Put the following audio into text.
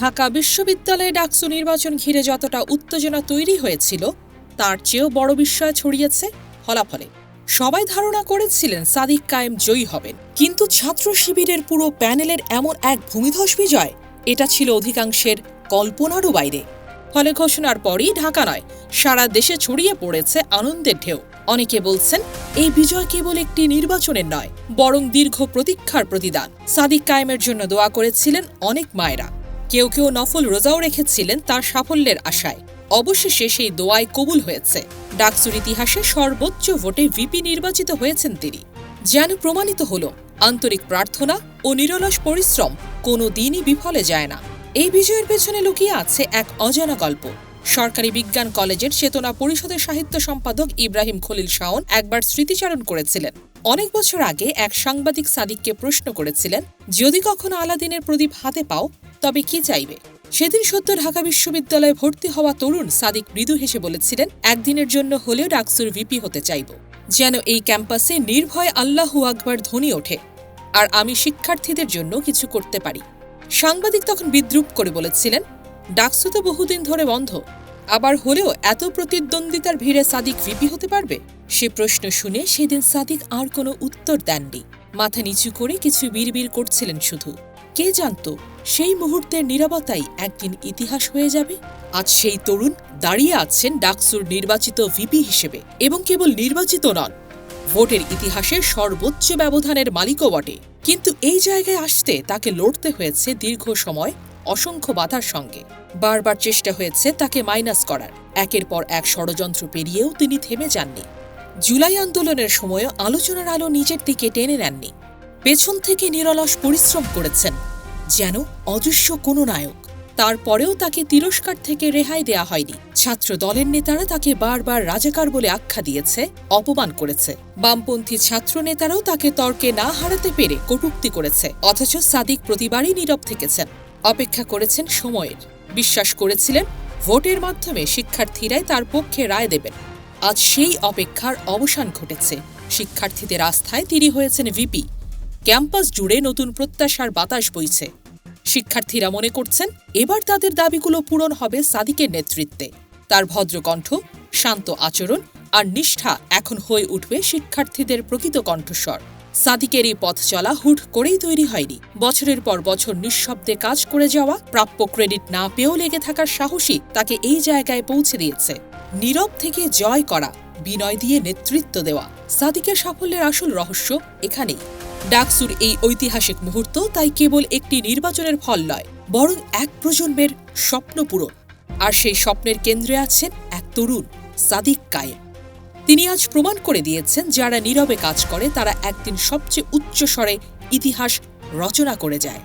ঢাকা বিশ্ববিদ্যালয়ে ডাকসু নির্বাচন ঘিরে যতটা উত্তেজনা তৈরি হয়েছিল, তার চেয়েও বড় বিস্ময় ছড়িয়েছে ফলাফলে। সবাই ধারণা করেছিলেন সাদিক কায়েম জয়ী হবেন। কিন্তু ছাত্র শিবিরের পুরো প্যানেলের এমন এক ভূমিধস বিজয়, এটা ছিল অধিকাংশের কল্পনারও বাইরে। ফলে ঘোষণার পরই ঢাকা নয়, সারা দেশে ছড়িয়ে পড়েছে আনন্দের ঢেউ। অনেকে বলছেন, এই বিজয় কেবল একটি নির্বাচনের নয়, বরং দীর্ঘ প্রতীক্ষার প্রতিদান। সাদিক কায়েমের জন্য দোয়া করেছিলেন অনেক মায়েরা। কেউ কেউ নফল রোজাও রেখেছিলেন তার সাফল্যের আশায়। অবশেষে সেই দোয়ায় কবুল হয়েছে। ডাকসুর ইতিহাসে সর্বোচ্চ ভোটে ভিপি নির্বাচিত হয়েছেন তিনি। যেন প্রমাণিত হল, আন্তরিক প্রার্থনা ও নিরলস পরিশ্রম কোনো দিনই বিফলে যায় না। এই বিজয়ের পেছনে লুকিয়ে আছে এক অজানা গল্প। সরকারি বিজ্ঞান কলেজের চেতনা পরিষদের সাহিত্য সম্পাদক ইব্রাহিম খলিল শাওন একবার স্মৃতিচারণ করেছিলেন। অনেক বছর আগে এক সাংবাদিক সাদিককে প্রশ্ন করেছিলেন, যদি কখনো আলাদিনের প্রদীপ হাতে পাও তবে কি চাইবে? সেদিন সত্য ঢাকা বিশ্ববিদ্যালয়ে ভর্তি হওয়া তরুণ সাদিক মৃদু হেসে বলেছিলেন, একদিনের জন্য হলেও ডাকসুর ভিপি হতে চাইব। যেন এই ক্যাম্পাসে নির্ভয় আল্লাহু আকবার ধ্বনি ওঠে, আর আমি শিক্ষার্থীদের জন্য কিছু করতে পারি। সাংবাদিক তখন বিদ্রুপ করে বলেছিলেন, ডাকসু তো বহুদিন ধরে বন্ধ, আবার হলেও এত প্রতিদ্বন্দ্বিতার ভিড়ে সাদিক ভিপি হতে পারবে? সে প্রশ্ন শুনে সেদিন সাদিক আর কোনো উত্তর দেননি। মাথা নিচু করে কিছু বিড়বিড় করছিলেন শুধু। কে জানত সেই মুহূর্তের নীরবতাই একদিন ইতিহাস হয়ে যাবে? আজ সেই তরুণ দাঁড়িয়ে আছেন ডাকসুর নির্বাচিত ভিপি হিসেবে এবং কেবল নির্বাচিত নন, ভোটের ইতিহাসে সর্বোচ্চ ব্যবধানের মালিকও বটে। কিন্তু এই জায়গায় আসতে তাকে লড়তে হয়েছে দীর্ঘ সময় অসংখ্য বাধার সঙ্গে। বারবার চেষ্টা হয়েছে তাকে মাইনাস করার। একের পর এক ষড়যন্ত্র পেরিয়েও তিনি থেমে যাননি। জুলাই আন্দোলনের সময়ও আলোচনার আলো নিজের দিকে টেনে নেননি। পেছন থেকে নিরলস পরিশ্রম করেছেন যেন অদৃশ্য কোনো নায়ক। তারপরেও তাকে তিরস্কার থেকে রেহাই দেয়া হয়নি। ছাত্র দলের নেতারা তাকে বারবার রাজাকার বলে আখ্যা দিয়েছে, অপমান করেছে। বামপন্থী ছাত্র নেতারাও তাকে তর্কে না হারাতে পেরে কটূক্তি করেছে। অথচ সাদিক প্রতিবারই নীরব থেকেছেন। অপেক্ষা করেছেন সময়ের। বিশ্বাস করেছিলেন, ভোটের মাধ্যমে শিক্ষার্থীরাই তার পক্ষে রায় দেবেন। আজ সেই অপেক্ষার অবসান ঘটেছে। শিক্ষার্থীদের আস্থায় তিনি হয়েছেন ভিপি। ক্যাম্পাস জুড়ে নতুন প্রত্যাশার বাতাস বইছে। শিক্ষার্থীরা মনে করছেন এবার তাদের দাবিগুলো পূরণ হবে সাদিকের নেতৃত্বে। তার ভদ্রকণ্ঠ, শান্ত আচরণ আর নিষ্ঠা এখন হয়ে উঠবে শিক্ষার্থীদের প্রকৃত কণ্ঠস্বর। সাদিকের এই পথ চলা হুট করেই তৈরি হয়নি। বছরের পর বছর নিঃশব্দে কাজ করে যাওয়া, প্রাপ্য ক্রেডিট না পেয়েও লেগে থাকার সাহসী তাকে এই জায়গায় পৌঁছে দিয়েছে। নীরব থেকে জয় করা, বিনয় দিয়ে নেতৃত্ব দেওয়া, সাদিকের সাফল্যের আসল রহস্য এখানেই। ডাকসুর এই ঐতিহাসিক মুহূর্ত তাই কেবল একটি নির্বাচনের ফল নয়, বরং এক প্রজন্মের স্বপ্ন পূরণ। আর সেই স্বপ্নের কেন্দ্রে আছেন এক তরুণ, সাদিক কায়ে তিনি আজ প্রমাণ করে দিয়েছেন যারা নীরবে কাজ করে, তারা একদিন সবচেয়ে উচ্চ স্বরে ইতিহাস রচনা করে যায়।